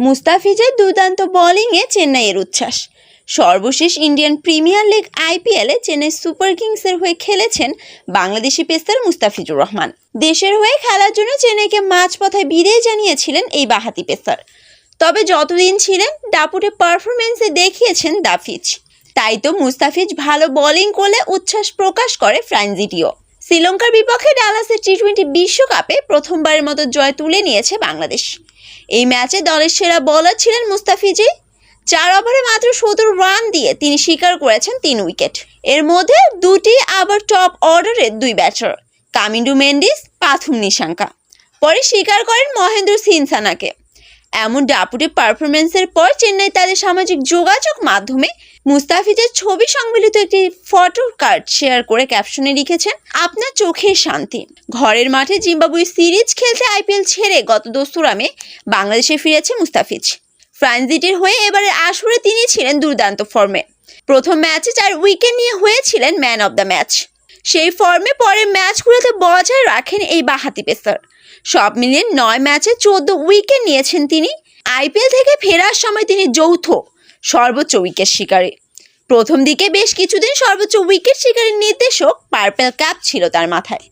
মুস্তাফিজের দুর্দান্ত বোলিংয়ে চেন্নাইয়ের উচ্ছ্বাস। সর্বশেষ ইন্ডিয়ান প্রিমিয়ার লিগ আইপিএলে চেন্নাই সুপার কিংসের হয়ে খেলেছেন বাংলাদেশি পেসার মুস্তাফিজুর রহমান। দেশের হয়ে খেলার জন্য চেন্নাইকে মাঝপথায় বিদায় জানিয়েছিলেন এই বাহাতি পেসার। তবে যতদিন ছিলেন ডাপুটে পারফরমেন্সে দেখিয়েছেন দাফিজ তাই তো মুস্তাফিজ ভালো বোলিং করলে উচ্ছ্বাস প্রকাশ করে ফ্রাঞ্জিটিও শ্রীলঙ্কার বিপক্ষে ডালাসের টি টোয়েন্টি বিশ্বকাপে প্রথমবারের মতো জয় তুলে নিয়েছে বাংলাদেশ। এই ম্যাচে দলের সেরা বোলার ছিলেন মুস্তাফিজি চার ওভারে মাত্র সত্তর রান দিয়ে তিনি স্বীকার করেছেন তিন উইকেট। এর মধ্যে দুটি আবার টপ অর্ডারের দুই ব্যাটার কামিন্ডু মেন্ডিস, পাথুম নিশাঙ্কা। পরে স্বীকার করেন মহেন্দ্র সিনসানাকে। এমন ডাপুটে পারফরমেন্সের পর চেন্নাই তাদের সামাজিক যোগাযোগ মাধ্যমে মুস্তাফিজের ছবি সম্মিলিত একটি ফটো কার্ড শেয়ার করে ক্যাপশনে লিখেছেন, আপনার চোখের শান্তি। ঘরের মাঠে জিম্বাবুয়ে সিরিজ খেলতে আইপিএল ছেড়ে গত দোসরা মে বাংলাদেশে ফিরেছে মুস্তাফিজ। ফ্রান্সিটির হয়ে এবারে আসরে তিনি ছিলেন দুর্দান্ত ফর্মে প্রথম ম্যাচে চার উইকেট নিয়ে হয়েছিলেন ম্যান অব দ্য ম্যাচ সেই ফর্মে পরে ম্যাচগুলোতে বজায় রাখেন এই বাহাতি পেসার। সব মিলিয়ে নয় ম্যাচে চোদ্দ উইকেট নিয়েছেন তিনি। আইপিএল থেকে ফেরার সময় তিনি যৌথ, সর্বোচ্চ উইকেট শিকারে। প্রথম দিকে বেশ কিছুদিন সর্বোচ্চ উইকেট শিকারের নির্দেশক পার্পেল ক্যাপ ছিল তার মাথায়।